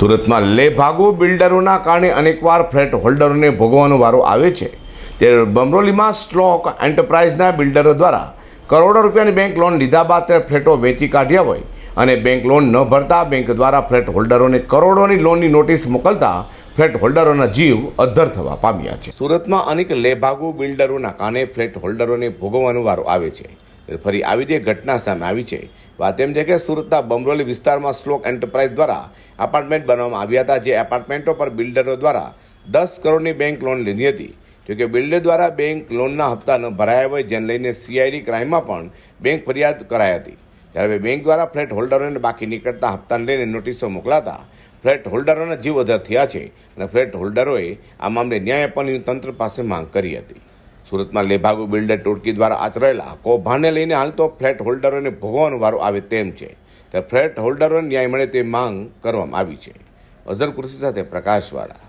સુરતમાં લે ભાગો બિલ્ડરોના કારણે અનેકવાર ફ્લેટ હોલ્ડરોને ભોગવવાનો વારો આવે છે. ત્યારે બમરોલીમાં સ્ટ્રોક એન્ટરપ્રાઇઝના બિલ્ડરો દ્વારા કરોડો રૂપિયાની બેંક લોન લીધા બાદ ફ્લેટો વેચી કાઢ્યા હોય અને બેંક લોન ન ભરતા બેંક દ્વારા ફ્લેટ હોલ્ડરોને કરોડોની લોનની નોટિસ મોકલતા ફ્લેટ હોલ્ડરોના જીવ અદ્ધર થવા પામ્યા છે. સુરતમાં અનેક લેભાગુ બિલ્ડરોના કારણે ફ્લેટ હોલ્ડરોને ભોગવવાનો વારો આવે છે. ફરી આવી જે ઘટના સામે આવી છે, વાત એમ છે કે સુરતના બમરોલી વિસ્તારમાં શ્લોક એન્ટરપ્રાઇઝ દ્વારા એપાર્ટમેન્ટ બનાવવામાં આવ્યા હતા, જે એપાર્ટમેન્ટો પર બિલ્ડરો દ્વારા દસ કરોડની બેંક લોન લીધી હતી. જોકે બિલ્ડર દ્વારા બેંક લોનના હપ્તા ન ભરાયા હોય, જેને લઈને સીઆઈડી ક્રાઇમમાં પણ બેંક ફરિયાદ કરાઈ હતી. ત્યારે બેંક દ્વારા ફ્લેટ હોલ્ડરોને બાકી નીકળતા હપ્તાને લઈને નોટિસો મોકલાતા ફ્લેટ હોલ્ડરોના જીવ અધર થયા છે અને ફ્લેટ હોલ્ડરોએ આ મામલે ન્યાય આપવાની તંત્ર પાસે માંગ કરી હતી. સુરતમાં લેભાગુ બિલ્ડર ટોળકી દ્વારા આચરાયેલા કૌભાંડને લઈને હાલ તો ફ્લેટ હોલ્ડરોને ભોગવવાનો વારો આવે તેમ છે. ત્યારે ફ્લેટ હોલ્ડરોને ન્યાય મળે તે માંગ કરવામાં આવી છે. અઝર કુર્સી સાથે પ્રકાશવાળા